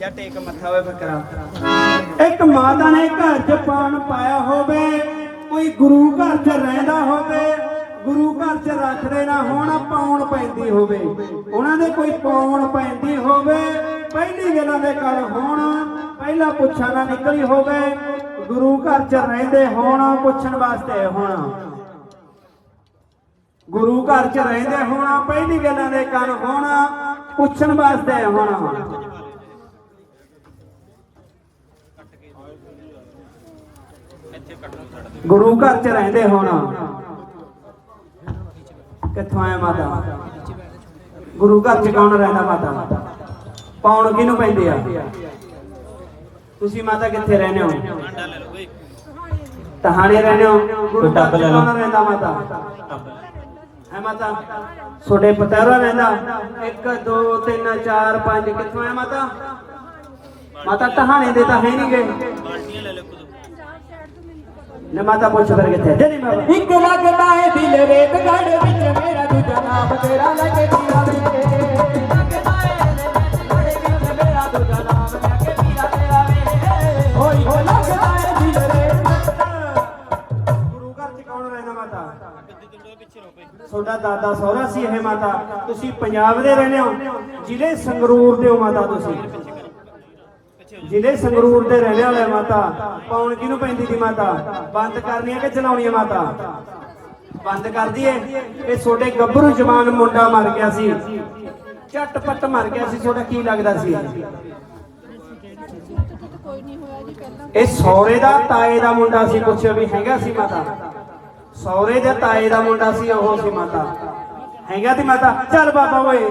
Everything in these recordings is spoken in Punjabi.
ਜਾਂ ਟੇਕ ਮੱਥਾ ਹੋਵੇ ਫਕਰਾ ਇੱਕ ਮਾਤਾ ਨੇ ਘਰ 'ਚ ਪਾਣ ਪਾਇਆ ਹੋਵੇ, ਕੋਈ ਗੁਰੂ ਘਰ 'ਚ ਰਹਿੰਦਾ ਹੋਵੇ, ਗੁਰੂ ਘਰ 'ਚ ਰੱਖਦੇ ਨਾ ਹੋਣ, ਪਾਉਣ ਪੈਂਦੀ ਹੋਵੇ। ਉਹਨਾਂ ਦੇ ਕੋਈ ਪਾਉਣ ਪੈਂਦੀ ਹੋਵੇ, ਪਹਿਲੀ ਗੱਲਾਂ ਦੇ ਘਰ ਹੋਣ, ਪਹਿਲਾ ਪੁੱਛਾਂ ਨਾ ਨਿਕਲੀ ਹੋਵੇ, ਗੁਰੂ ਘਰ 'ਚ ਰਹਿੰਦੇ ਹੋਣ, ਪੁੱਛਣ ਵਾਸਤੇ ਹੋਣ। ਗੁਰੂ ਘਰ 'ਚ ਰਹਿੰਦੇ ਹੋਣਾ, ਪਹਿਲੀ ਗੱਲਾਂ ਦੇ ਕੰਨ ਹੋਣਾ, ਪੁੱਛਣ ਵਾਸਤੇ ਹੋਣਾ। ਗੁਰੂ ਘਰ 'ਚ ਰਹਿੰਦੇ ਹੋਣਾ। ਕਿੱਥੋਂ ਆਇਆ ਮਾਤਾ? ਗੁਰੂ ਘਰ 'ਚ ਕੌਣ ਰਹਿੰਦਾ ਮਾਤਾ? ਪਾਉਣ ਕਿਹਨੂੰ ਪੈਂਦੇ ਆ? ਤੁਸੀਂ ਮਾਤਾ ਕਿੱਥੇ ਰਹਿੰਦੇ ਹੋ? ਤਹਾਣੇ ਰਹਿੰਦੇ ਹੋ? ਗੁਰੂ ਘਰ 'ਚ ਕੌਣ ਰਹਿੰਦਾ ਮਾਤਾ? ਹੈ ਮਾਤਾ? ਛੋਟੇ ਪਤੈਰਾ ਰਹਿੰਦਾ? 1 2 3 4 5 ਕਿੱਥੋਂ ਆਇਆ ਮਾਤਾ? ਮਾਤਾ ਤਹਾਣੇ ਦੇ ਤਾਂ ਹੈ ਨਹੀਂ ਗਏ ਨੇ ਮਾਤਾ ਪੁੱਛ ਫਿਰ ਕਿੱਥੇ? ਜੇ ਨਹੀਂ ਬਾਬਾ ਇੱਕ ਲੱਗਦਾ ਏ ਦਿਲ ਰੇਤ ਗੜ ਵਿੱਚ ਮੇਰਾ ਦੂਜਾ ਨਾਮ ਤੇਰਾ ਲੈ ਕੇ ਪੀਰਾ ਵਿੱਚ ਹੋ ਤੁਹਾਡਾ ਦਾਦਾ ਸਹੁਰਾ ਸੀ ਇਹ ਮਾਤਾ। ਤੁਸੀਂ ਪੰਜਾਬ ਦੇ ਰਹਿੰਦੇ ਹੋ। ਜ਼ਿਲ੍ਹੇ ਸੰਗਰੂਰ ਦੇ ਹੋ ਮਾਤਾ ਤੁਸੀਂ। ਜਿਹੜੇ ਸੰਗਰੂਰ ਦੇ ਰਹਿਣ ਵਾਲੇ ਮਾਤਾ, ਪਾਉਣ ਕਿਹਨੂੰ ਪੈਂਦੀ ਦੀ ਮਾਤਾ? ਬੰਦ ਕਰਨੀ ਹੈ ਕਿ ਚਲਾਉਣੀ ਹੈ ਮਾਤਾ? ਬੰਦ ਕਰ ਦਈਏ। ਇਹ ਤੁਹਾਡੇ ਗੱਭਰੂ ਜਵਾਨ ਮੁੰਡਾ ਮਰ ਗਿਆ ਸੀ। ਝਟਪਟ ਮਰ ਗਿਆ ਸੀ। ਤੁਹਾਡਾ ਕੀ ਲੱਗਦਾ ਸੀ? ਇਹ ਸੌਰੇ ਦਾ ਤਾਏ ਦਾ ਮੁੰਡਾ ਸੀ। ਪੁੱਛਿਓ ਵੀ ਹੈਗਾ ਸੀ ਮਾਤਾ? ਸੌਰੇ ਦੇ ਤਾਏ ਦਾ ਮੁੰਡਾ ਸੀ, ਉਹ ਸੀ ਮਾਤਾ। ਹੈਗਾ ਤੇ ਮਾਤਾ? ਚੱਲ ਬਾਬਾ ਓਏ।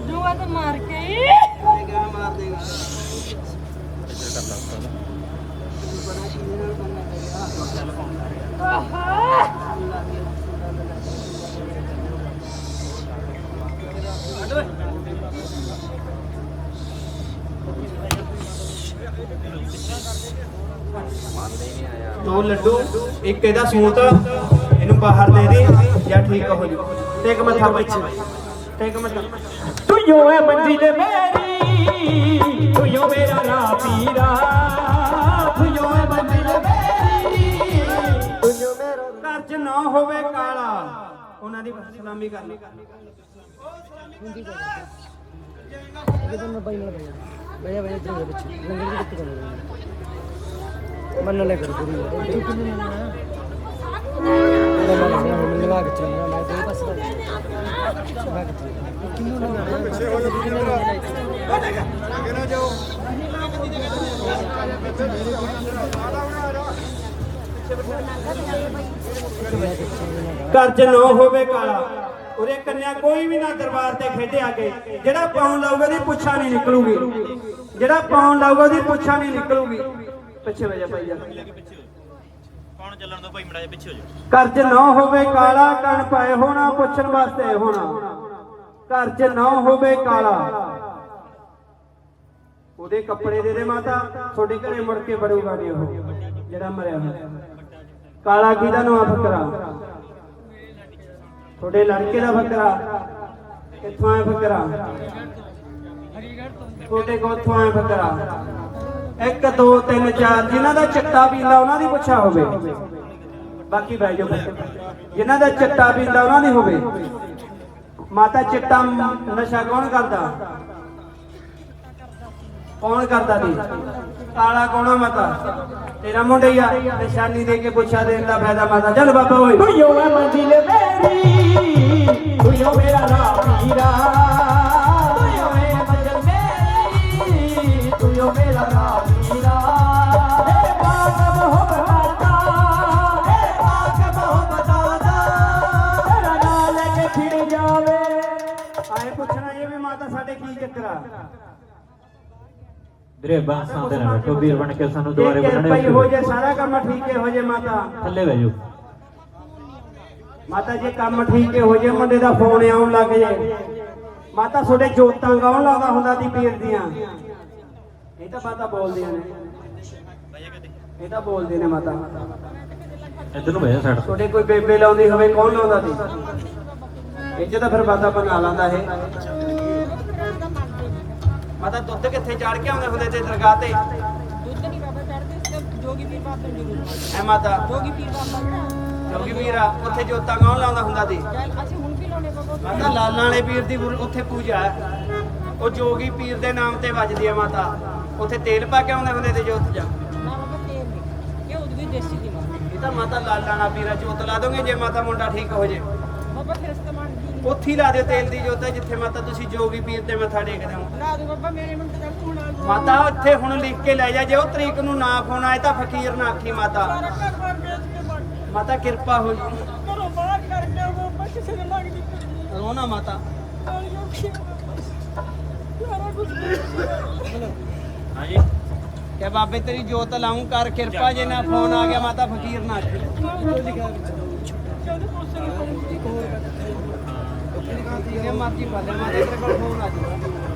ਨੇ ਮੇਰੇ ਬਾਰੇ ਸਾਪੀਰਾ ਤੇਰੇ ਨਾਲ ਚੱਲਦੇ ਨੇ ਮੇਰੇ ਬਾਰੇ ਸਾਪੀਰਾ ਬੰਦ ਕਰ ਛੱਡਦਾ ਤੇ ਨਹੀਂ ਮੈਂ ਛੱਡੂਗਾ ਤੇ ਮਾਰ ਕੇ। ਹੀ ਦੋ ਲੱਡੂ, ਇੱਕ ਇਹਦਾ ਸੂਤ ਇਹਨੂੰ ਬਾਹਰ ਦੇ ਦੇ, ਜਾਂ ਠੀਕ ਹੋ ਜੂ ਟੇਕ ਮੱਥਾ ਪਿੱਛੇ। ਟੇਕ ਮੱਥਾ ਤੂੰ ਯੋ ਹੈ ਮੰਜ਼ਿਲ ਮੇਰੀ ਤੂੰ ਯੋ ਮੇਰਾ ਰਾਹ ਪੀਰਾ ਤੂੰ ਯੋ ਹੈ ਮੰਜ਼ਿਲ ਮੇਰੀ ਤੂੰ ਯੋ ਘਰ 'ਚ ਨਾ ਹੋਵੇ ਕਾਲਾ, ਉਹਨਾਂ ਦੀ ਸਲਾਮੀ ਕਰ ਲਈ। ਮੰਨ ਲੈ ਕਰ ਪੂਰੀ ਤੂੰ ਕਿੰਨੇ ਮੰਨਣਾ। ਮੰਨ ਲਿਆ ਹੁਣ ਮੈਂ ਤੇ ਬਸ ਲਗਾ ਕੇ ਚੱਲਣਾ ਕਿੰਨੂੰ ਮੰਨਣਾ ਪਿੱਛੇ ਹੋ ਜਾ ਕਿੰਨੇ ਮੰਨਣਾ ਘਰ 'ਚ ਨਾ ਹੋਵੇ ਕਾਲਾ। ਉਰੇ ਕੰਨਿਆ ਕੋਈ ਵੀ ਨਾ ਦਰਬਾਰ ਤੇ ਖੇਡਿਆ ਆ ਜਿਹੜਾ ਪਾਉਣ ਲਾਊਗਾ ਉਹਦੀ ਪੁੱਛਾਂ ਨਹੀਂ ਨਿਕਲੂਗੀ। ਜਿਹੜਾ ਪਾਉਣ ਲਾਊਗਾ ਉਹਦੀ ਪੁੱਛਾਂ ਨਹੀਂ ਨਿਕਲੂਗੀ। ਪਿੱਛੇ ਵਜਾ ਭਾਈ ਜਾ। ਚੱਲਣ ਤੋਂ ਭਾਈ ਮੜਾ ਜਾ ਪਿੱਛੇ ਹੋ ਜਾ ਘਰ 'ਚ ਨਾ ਹੋਵੇ ਕਾਲਾ ਕਣ ਪਾਏ ਹੋਣਾ, ਪੁੱਛਣ ਵਾਸਤੇ ਹੋਣਾ। ਘਰ 'ਚ ਨਾ ਹੋਵੇ ਕਾਲਾ। ਉਹਦੇ ਕੱਪੜੇ ਦੇ ਦੇ ਮਾਤਾ, ਤੁਹਾਡੇ ਘਰੇ ਮੁੜ ਕੇ ਬੜੂਗਾ ਨਹੀਂ ਉਹ, ਜਿਹੜਾ ਮਰਿਆ ਹੋਇਆ। ਕਾਲਾ ਕਿਹਦਾ ਨੂੰ ਆ ਫਕਰਾ? ਤੁਹਾਡੇ ਲੜਕੇ ਦਾ ਫਕਰਾ। ਕਿੱਥੋਂ ਆਏ ਫਕਰਾ? ਤੁਹਾਡੇ ਕੋਲ ਇੱਥੋਂ ਆਏ ਫਕਰਾ? 1 2 3 4 ਜਿਨ੍ਹਾਂ ਦਾ ਚਿੱਟਾ ਪੀਂਦਾ ਉਹਨਾਂ ਦੀ ਪੁੱਛਾ ਹੋਵੇ। ਬਾਕੀ ਬਹਿ ਜਾਓ ਜਿਨ੍ਹਾਂ ਦਾ ਚਿੱਟਾ ਪੀਂਦਾ ਉਹਨਾਂ ਦੀ ਹੋਵੇ। ਮਾਤਾ, ਚਿੱਟਾ ਨਸ਼ਾ ਕੌਣ ਕਰਦਾ? ਕੌਣ ਕਰਦਾ ਦੀ ਕਾਲਾ ਕੌਣਾ ਮਾਤਾ? ਤੇਰਾ ਮੁੰਡਾ ਨਿਸ਼ਾਨੀ ਦੇ ਕੇ ਪੁੱਛਾ ਦੇਣ ਦਾ ਫਾਇਦਾ ਮਾਤਾ। ਚੱਲ ਬਾਬਾ ਓਏ। ਤੁਯੋ ਹੈ ਮੰਜ਼ਿਲ ਮੇਰੀ। ਵੀਰੇ ਬਾਸਾਂ ਦੇ ਨਾਲ ਬੈਠੋ ਵੀਰ ਬਣ ਕੇ ਸਾਨੂੰ ਇਹ ਬੰਨਣੇ ਕਿਰਪਾ ਹੀ ਜੇ ਸਾਰਾ ਕੰਮ ਠੀਕ ਹੀ ਹੋ ਜੇ ਮਾਤਾ। ਥੱਲੇ ਬਹਿ ਜਾਓ। ਮਾਤਾ ਜੇ ਕੰਮ ਠੀਕ ਹੀ ਹੋ ਜੇ ਮੁੰਡੇ ਦਾ ਫੋਨ ਆਉਣ ਲੱਗ ਜੇ। ਮਾਤਾ ਤੁਹਾਡੇ ਜੋਤਾਂ ਗਾਉਣ ਲਾਉਂਦਾ ਹੁੰਦਾ ਦੀ ਪੀਰ ਦੀਆਂ। ਇਹ ਤਾਂ ਮਾਤਾ ਬੋਲਦੀਆਂ ਨੇ। ਇਹ ਤਾਂ ਬੋਲਦੇ ਨੇ ਮਾਤਾ। ਇੱਧਰ ਨੂੰ ਬਹਿ ਜਾ ਸਾਈਡ ਤੁਹਾਡੇ ਕੋਈ ਬੇਬੇ ਲਾਉਂਦੀ ਹੋਵੇ ਕੌਣ ਲਾਉਂਦਾ ਸੀ? ਇਹ 'ਚ ਤਾਂ ਫਿਰ ਮਾਤਾ ਬਣਾ ਲਾਂਦਾ ਇਹ। ਮਾਤਾ ਦੁੱਧ ਕਿੱਥੇ ਚੜ ਕੇ ਆਉਂਦੇ ਹੁੰਦੇ ਤੇ ਦਰਗਾਹ ਤੇ? ਦੁੱਧ ਨਹੀਂ ਬਾਬਾ ਚੜਦੇ ਸਿਰਫ ਜੋਗੀ ਪੀਰ ਬਾਬਾ ਜੀ ਐ ਮਾਤਾ। ਜੋਗੀ ਪੀਰ ਬਾਬਾ ਜੋਗੀ ਵੀਰਾ ਉੱਥੇ ਜੋਤਾਂ ਕੌਣ ਲਾਉਂਦਾ ਹੁੰਦਾ ਸੀ? ਅਸੀਂ ਹੁਣ ਵੀ ਲਾਉਣੇ ਬਾਬਾ ਮਾਤਾ ਲਾਲਾਂ ਵਾਲੇ ਪੀਰ ਦੀ ਉੱਥੇ ਪੂਜਾ ਹੈ। ਉਹ ਜੋਗੀ ਪੀਰ ਦੇ ਨਾਮ ਤੇ ਵੱਜਦੀ ਹੈ ਮਾਤਾ। ਉੱਥੇ ਤੇਲ ਪਾ ਕੇ ਆਉਂਦੇ ਹੁੰਦੇ ਤੇ ਜੋਤ ਜਾ। ਨਾ ਬਾਬਾ ਤੇਲ ਨਹੀਂ। ਇਹ ਉਹਦੀ ਵੀ ਦੇਸੀ ਦੀ ਮਾਂ। ਇਹ ਤਾਂ ਮਾਤਾ ਲਾਲਾਂ ਵਾਲਾ ਪੀਰਾ ਜੋਤ ਲਾ ਦੋਗੇ ਜੇ ਮਾਤਾ ਮੁੰਡਾ ਠੀਕ ਹੋ ਜੇ। ਬਾਬਾ ਫਿਰ ਇਸਤੇਮਾਲ ਦੀ ਉੱਥੇ ਹੀ ਲਾ ਦਿਓ ਤੇਲ ਦੀ ਜੋਤ ਜਿੱਥੇ ਮਾਤਾ ਤੁਸੀਂ ਜੋਗੀ ਪੀਰ ਤੇ ਮੱਥਾ ਟੇਕਦੇ ਹੋ। ਲਾ ਦੋ ਬਾਬਾ ਮੇਰੇ ਮੁੰਡੇ ਦਾ ਫੋਨ ਆ ਮਾਤਾ ਉੱਥੇ ਹੁਣ ਲਿਖ ਕੇ ਲੈ ਜਾ ਜੇ ਉਹ ਤਰੀਕ ਨੂੰ ਨਾ ਫੋਨ ਆਏ ਤਾਂ ਫਕੀਰ ਨਾ ਆਖੀ ਮਾਤਾ। ਸਾਰਾ ਘਰ ਬਾਰ ਵੇਚ ਕੇ ਬਣ ਮਾਤਾ ਕਿਰਪਾ ਹੋ ਜੀ। ਘਰੋਂ ਬਾਹਰ ਕਰਕੇ ਬਾਬਾ ਕਿਸੇ ਨੇ ਲੱਗਦੀ ਕੁੜੀ ਰੋਣਾ ਮਾਤਾ ਸਾਰਾ ਕੁਝ ਹਾਂਜੀ। ਕਿ ਬਾਬੇ ਤੇਰੀ ਜੋਤ ਲਾਉਂ ਕਰ ਕਿਰਪਾ ਜੇ ਨਾ ਫੋਨ ਆ ਗਿਆ ਮਾਤਾ ਫਕੀਰ ਨਾ ਆਖੀ। ਜਿਹਨੇ ਮਰਜ਼ੀ ਪਾਲੇ ਮਾਤਾ ਤੇਰੇ ਕੋਲ ਫੋਨ ਆ ਜਾਊਗਾ।